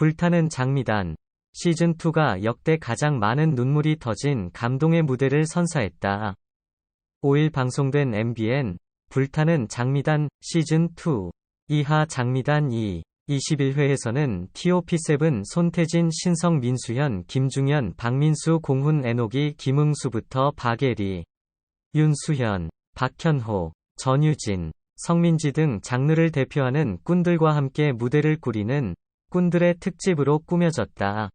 불타는 장미단. 시즌2가 역대 가장 많은 눈물이 터진 감동의 무대를 선사했다. 5일 방송된 MBN 불타는 장미단 시즌2 이하 장미단 2 21회에서는 TOP7 손태진 신성 민수현 김중현 박민수 공훈 애녹이 김응수부터 박예리 윤수현 박현호 전유진 성민지 등 장르를 대표하는 꾼들과 함께 무대를 꾸리는 꾼들의 특집으로 꾸며졌다.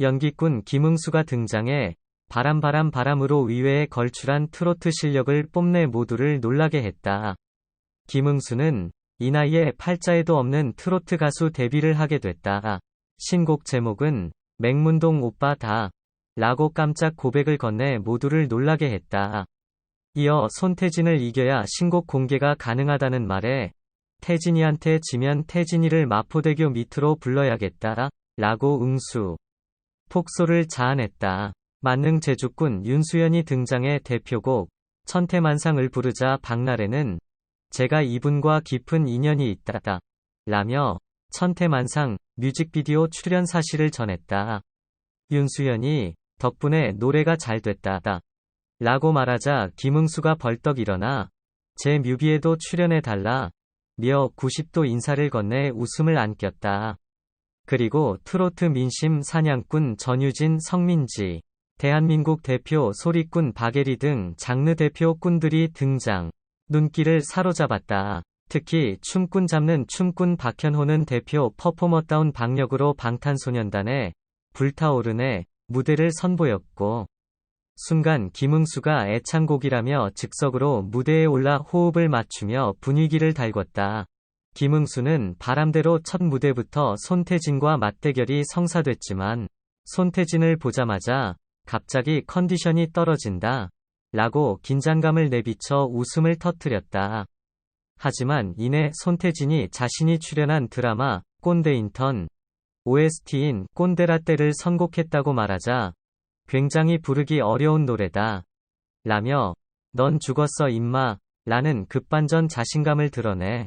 연기꾼 김응수가 등장해 바람바람 바람으로 의외에 걸출한 트로트 실력을 뽐내 모두를 놀라게 했다. 김응수는 이 나이에 팔자에도 없는 트로트 가수 데뷔를 하게 됐다. 신곡 제목은 맹문동 오빠 다 라고 깜짝 고백을 건네 모두를 놀라게 했다. 이어 손태진을 이겨야 신곡 공개가 가능하다는 말에 태진이한테 지면 태진이를 마포대교 밑으로 불러야겠다 라고 응수. 폭소를 자아냈다. 만능 제주꾼 윤수연이 등장해 대표곡 천태만상을 부르자 박나래는 제가 이분과 깊은 인연이 있다다. 라며 천태만상 뮤직비디오 출연 사실을 전했다. 윤수연이 덕분에 노래가 잘 됐다다. 라고 말하자 김응수가 벌떡 일어나 제 뮤비에도 출연해달라. 며 90도 인사를 건네 웃음을 안겼다. 그리고 트로트 민심 사냥꾼 전유진 성민지, 대한민국 대표 소리꾼 박예리 등 장르 대표 꾼들이 등장. 눈길을 사로잡았다. 특히 춤꾼 잡는 춤꾼 박현호는 대표 퍼포머다운 박력으로 방탄소년단의 불타오르네 무대를 선보였고 순간 김응수가 애창곡이라며 즉석으로 무대에 올라 호흡을 맞추며 분위기를 달궜다. 김응수는 바람대로 첫 무대부터 손태진과 맞대결이 성사됐지만 손태진을 보자마자 갑자기 컨디션이 떨어진다. 라고 긴장감을 내비쳐 웃음을 터뜨렸다. 하지만 이내 손태진이 자신이 출연한 드라마 꼰대 인턴 OST인 꼰대라떼를 선곡했다고 말하자 굉장히 부르기 어려운 노래다. 라며 넌 죽었어 임마 라는 급반전 자신감을 드러내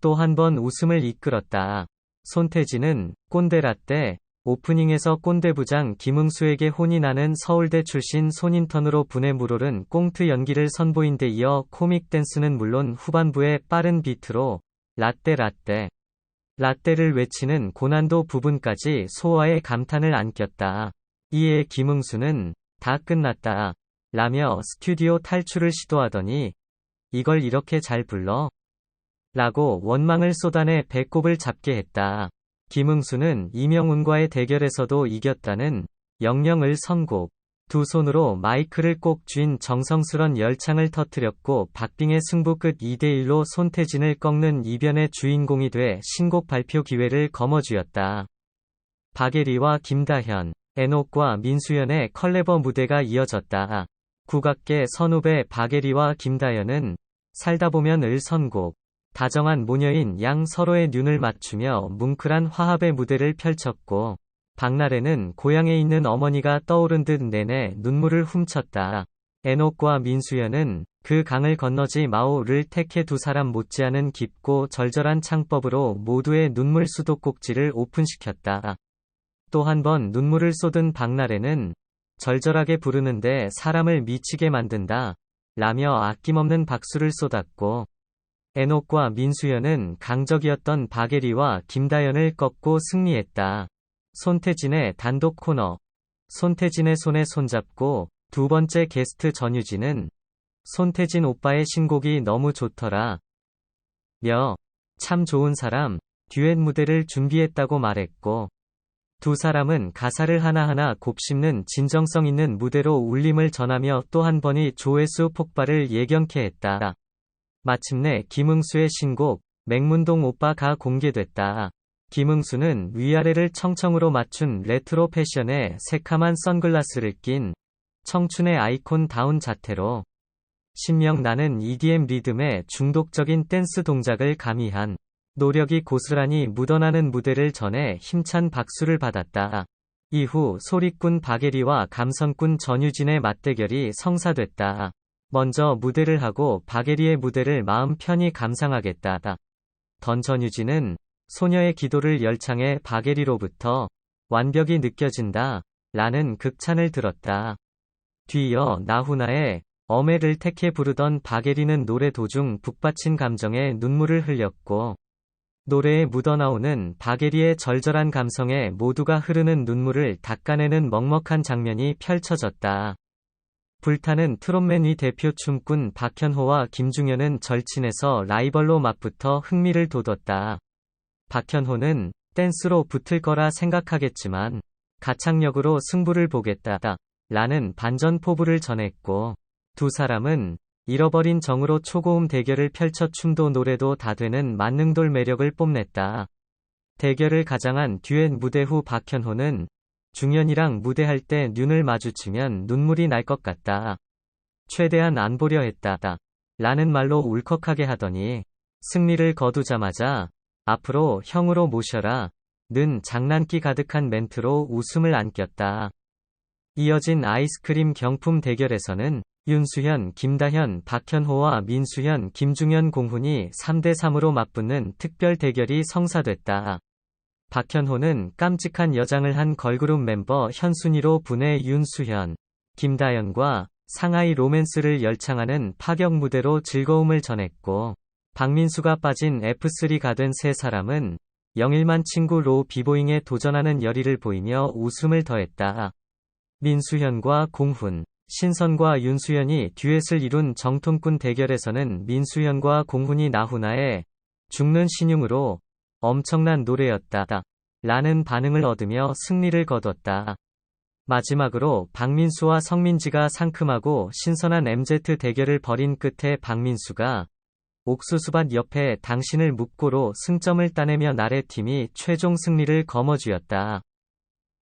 또 한 번 웃음을 이끌었다. 손태진은 꼰대라떼 오프닝에서 꼰대부장 김응수에게 혼이 나는 서울대 출신 손인턴으로 분에 물오른 꽁트 연기를 선보인 데 이어 코믹 댄스는 물론 후반부에 빠른 비트로 라떼 라떼 라떼를 외치는 고난도 부분까지 소화에 감탄을 안겼다. 이에 김응수는 다 끝났다. 라며 스튜디오 탈출을 시도하더니 이걸 이렇게 잘 불러? 라고 원망을 쏟아내 배꼽을 잡게 했다. 김응수는 이명훈과의 대결에서도 이겼다는 영령을 선곡. 두 손으로 마이크를 꼭 쥔 정성스런 열창을 터뜨렸고 박빙의 승부 끝 2대1로 손태진을 꺾는 이변의 주인공이 돼 신곡 발표 기회를 거머쥐었다. 박예리와 김다현, 애녹과 민수연의 컬래버 무대가 이어졌다. 국악계 선후배 박예리와 김다현은 살다 보면 을 선곡. 다정한 모녀인 양 서로의 눈을 맞추며 뭉클한 화합의 무대를 펼쳤고 박나래는 고향에 있는 어머니가 떠오른 듯 내내 눈물을 훔쳤다. 애녹과 민수연은 그 강을 건너지 마오를 택해 두 사람 못지않은 깊고 절절한 창법으로 모두의 눈물 수도꼭지를 오픈시켰다. 또 한 번 눈물을 쏟은 박나래는 절절하게 부르는데 사람을 미치게 만든다. 라며 아낌없는 박수를 쏟았고 에녹과 민수연은 강적이었던 박예리와 김다연을 꺾고 승리했다. 손태진의 단독 코너. 손태진의 손에 손잡고 두 번째 게스트 전유진은 손태진 오빠의 신곡이 너무 좋더라. 며, 참 좋은 사람, 듀엣 무대를 준비했다고 말했고, 두 사람은 가사를 하나하나 곱씹는 진정성 있는 무대로 울림을 전하며 또 한 번이 조회수 폭발을 예견케 했다. 마침내 김응수의 신곡 맹문동 오빠가 공개됐다. 김응수는 위아래를 청청으로 맞춘 레트로 패션에 새카만 선글라스를 낀 청춘의 아이콘다운 자태로 신명 나는 EDM 리듬의 중독적인 댄스 동작을 가미한 노력이 고스란히 묻어나는 무대를 전해 힘찬 박수를 받았다. 이후 소리꾼 박예리와 감성꾼 전유진의 맞대결이 성사됐다. 먼저 무대를 하고 박예리의 무대를 마음 편히 감상하겠다. 던 전유진은 소녀의 기도를 열창해 박예리로부터 완벽이 느껴진다. 라는 극찬을 들었다. 뒤이어 나훈아의 어메를 택해 부르던 박예리는 노래 도중 북받친 감정에 눈물을 흘렸고 노래에 묻어나오는 박예리의 절절한 감성에 모두가 흐르는 눈물을 닦아내는 먹먹한 장면이 펼쳐졌다. 불타는 트롯맨 위 대표 춤꾼 박현호와 김중현은 절친에서 라이벌로 맞붙어 흥미를 돋웠다. 박현호는 댄스로 붙을 거라 생각하겠지만 가창력으로 승부를 보겠다. 라는 반전 포부를 전했고 두 사람은 잃어버린 정으로 초고음 대결을 펼쳐 춤도 노래도 다 되는 만능돌 매력을 뽐냈다. 대결을 가장한 듀엣 무대 후 박현호는 중현이랑 무대할 때 눈을 마주치면 눈물이 날 것 같다. 최대한 안 보려 했다. 라는 말로 울컥하게 하더니 승리를 거두자마자 앞으로 형으로 모셔라. 는 장난기 가득한 멘트로 웃음을 안겼다. 이어진 아이스크림 경품 대결에서는 윤수현, 김다현, 박현호와 민수현, 김중현 공훈이 3대3으로 맞붙는 특별 대결이 성사됐다. 박현호는 깜찍한 여장을 한 걸그룹 멤버 현순이로 분해 윤수현, 김다현과 상하이 로맨스를 열창하는 파격 무대로 즐거움을 전했고, 박민수가 빠진 F3가 된 세 사람은 영일만 친구 로 비보잉에 도전하는 열의를 보이며 웃음을 더했다. 민수현과 공훈, 신선과 윤수현이 듀엣을 이룬 정통꾼 대결에서는 민수현과 공훈이 나훈아의 죽는 신용으로 엄청난 노래였다. 라는 반응을 얻으며 승리를 거뒀다. 마지막으로 박민수와 성민지가 상큼하고 신선한 MZ 대결을 벌인 끝에 박민수가 옥수수밭 옆에 당신을 묵고로 승점을 따내며 나래 팀이 최종 승리를 거머쥐었다.